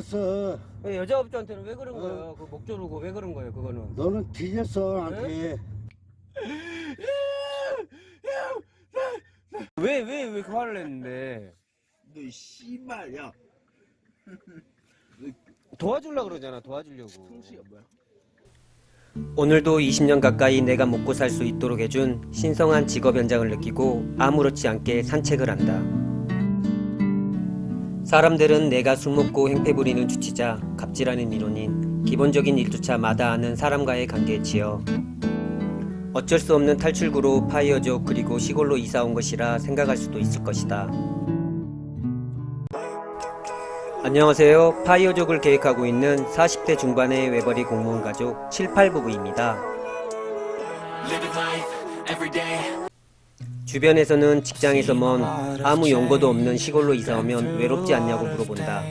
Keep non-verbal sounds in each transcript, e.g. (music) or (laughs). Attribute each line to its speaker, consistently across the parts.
Speaker 1: 뒤졌어.
Speaker 2: 왜 여자 업주한테는 왜 그런 거예요? 그 목 조르고 왜 그런 거예요? 그거는.
Speaker 1: 너는 뒤졌어 나한테.
Speaker 2: 왜 왜 왜 그 화를 냈는데?
Speaker 3: 너 씨발 야 (laughs)
Speaker 2: 도와주려 그러잖아. 도와주려고.
Speaker 3: 풍수야 뭐야
Speaker 2: 오늘도 20년 가까이 내가 먹고 살 수 있도록 해준 신성한 직업 현장을 느끼고 아무렇지 않게 산책을 한다. 사람들은 내가 술 먹고 행패 부리는 주치자, 갑질하는 인원인, 기본적인 일조차 마다하는 사람과의 관계에 치여 어쩔 수 없는 탈출구로 파이어족 그리고 시골로 이사 온 것이라 생각할 수도 있을 것이다. 안녕하세요. 파이어족을 계획하고 있는 40대 중반의 외벌이 공무원 가족 7, 8부부입니다. 주변에서는 직장에서 먼 아무 연고도 없는 시골로 이사 오면 외롭지 않냐고 물어본다.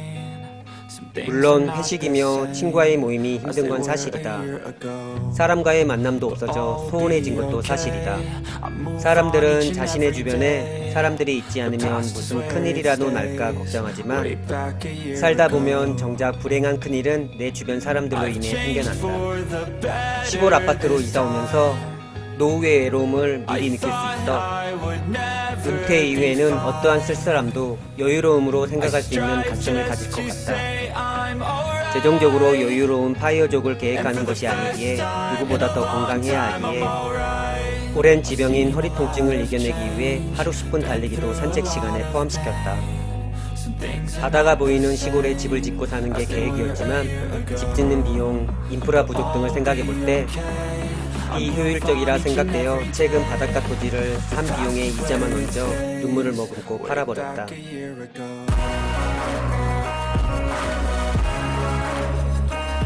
Speaker 2: 물론 회식이며 친구와의 모임이 힘든 건 사실이다. 사람과의 만남도 없어져 소원해진 것도 사실이다. 사람들은 자신의 주변에 사람들이 있지 않으면 무슨 큰일이라도 날까 걱정하지만 살다 보면 정작 불행한 큰일은 내 주변 사람들로 인해 생겨난다. 시골 아파트로 이사 오면서 노후의 외로움을 미리 느낄 수 있어. 은퇴 이후에는 어떠한 쓸쓸함도 여유로움으로 생각할 수 있는 가슴을 가질 것 같다. 재정적으로 여유로운 파이어족을 계획하는 것이 아니기에 누구보다 더 건강해야 하기에 오랜 지병인 허리 통증을 이겨내기 위해 하루 10분 달리기도 산책 시간에 포함시켰다. 바다가 보이는 시골에 집을 짓고 사는 게 계획이었지만 집 짓는 비용, 인프라 부족 등을 생각해 볼 때 비효율적이라 생각되어 최근 바닷가 토지를 산 비용에 이자만 얹어 눈물을 머금고 팔아버렸다.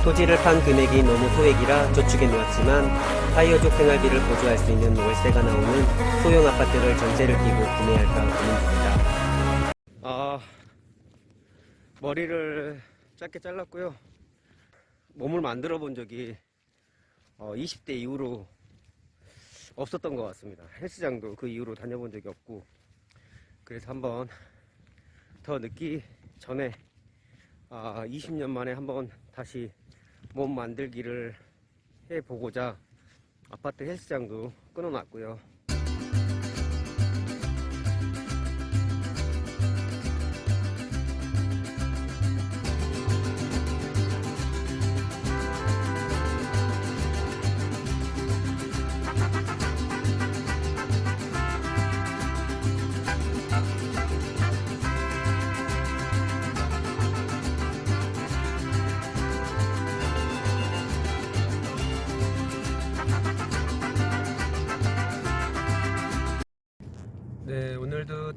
Speaker 2: 토지를 판 금액이 너무 소액이라 저축해 놓았지만 파이어족 생활비를 보조할 수 있는 월세가 나오는 소형 아파트를 전세를 끼고 구매할까 고민 중이다. 아 머리를 짧게 잘랐고요. 몸을 만들어 본 적이 어, 20대 이후로 없었던 것 같습니다. 헬스장도 그 이후로 다녀본 적이 없고 그래서 한번 더 늦기 전에 아, 20년 만에 한번 다시 몸 만들기를 해보고자 아파트 헬스장도 끊어놨고요.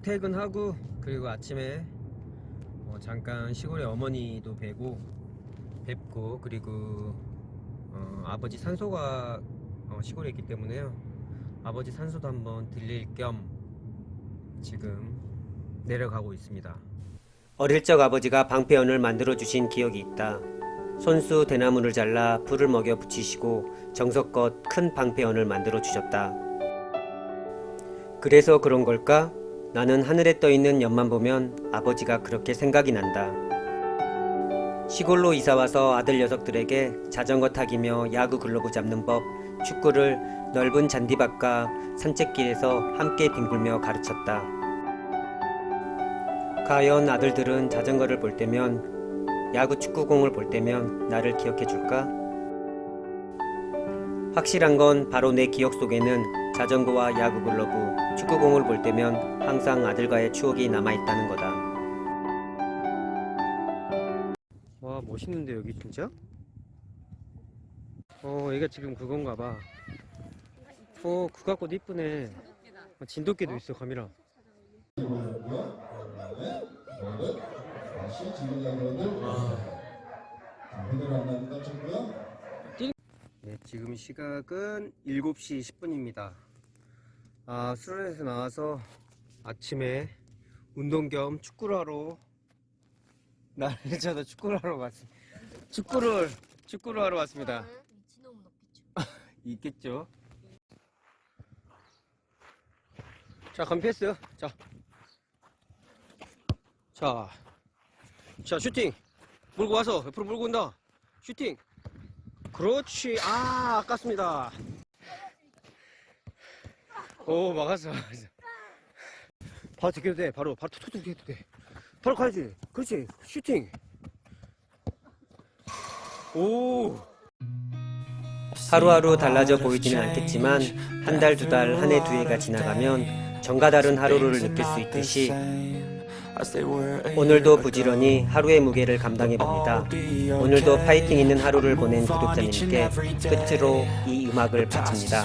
Speaker 2: 퇴근하고 그리고 아침에 어, 잠깐 시골의 어머니도 뵈고 뵙고 그리고 어, 아버지 산소가 어, 시골에 있기 때문에요. 아버지 산소도 한번 들릴 겸 지금 내려가고 있습니다. 어릴 적 아버지가 방패연을 만들어 주신 기억이 있다. 손수 대나무를 잘라 불을 먹여 붙이시고 정성껏 큰 방패연을 만들어 주셨다. 그래서 그런 걸까? 나는 하늘에 떠 있는 연만 보면 아버지가 그렇게 생각이 난다. 시골로 이사 와서 아들 녀석들에게 자전거 타기며 야구 글러브 잡는 법, 축구를 넓은 잔디밭과 산책길에서 함께 뒹굴며 가르쳤다. 과연 아들들은 자전거를 볼 때면 야구 축구공을 볼 때면 나를 기억해 줄까? 확실한 건 바로 내 기억 속에는 자전거와 야구 글러브, 축구공을 볼 때면 항상 아들과의 추억이 남아있다는 거다. 와 멋있는데 여기 진짜? 어 얘가 지금 그건가 봐. 어 국화꽃 이쁘네. 어, 진돗개도 있어 카미라. 네, 지금 시각은 7시 10분입니다. 아, 수련에서 나와서 아침에 운동 겸 (laughs) 축구를 하러 나를 찾아 축구를 하러 왔습니다. 축구를 축구를 하러 왔습니다.
Speaker 4: 미친놈은 없겠죠.
Speaker 2: 있겠죠. 자, 건패스. 자. 자. 자, 슈팅. 몰고 와서 옆으로 몰고 온다. 슈팅. 그렇지. 아, 아깝습니다. 오, 막았어. 막았어. 바로 제껴도 돼. 바로, 바로 툭툭툭 해도 돼. 바로 가야지. 그렇지. 슈팅. 오. 하루하루 달라져 보이지는 않겠지만 한 달, 두 달, 한 해, 두 해가 지나가면 전과 다른 하루를 느낄 수 있듯이 오늘도 부지런히 하루의 무게를 감당해 봅니다. 오늘도 파이팅 있는 하루를 보낸 구독자님께 끝으로 이 음악을 바칩니다.